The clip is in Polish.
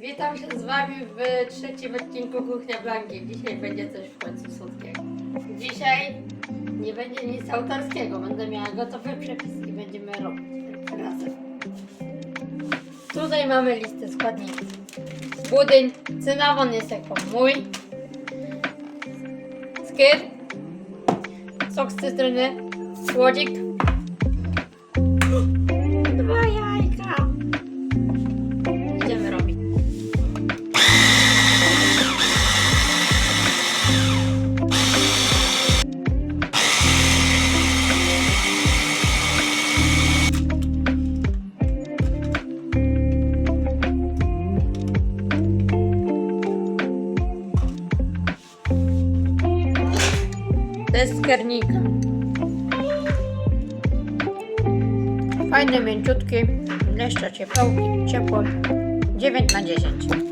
Witam się z Wami w trzecim odcinku Kuchnia Blanki. Dzisiaj będzie coś w końcu słodkiego. Dzisiaj nie będzie nic autorskiego. Będę miała gotowe przepiski. Będziemy robić razem. Tutaj mamy listę składników. Budyń, cynamon jest jako mój. Skyr, sok z cytryny, słodzik. Z garnika. Fajny, mięciutki, leszcze ciepło, ciepło. 9 na 10.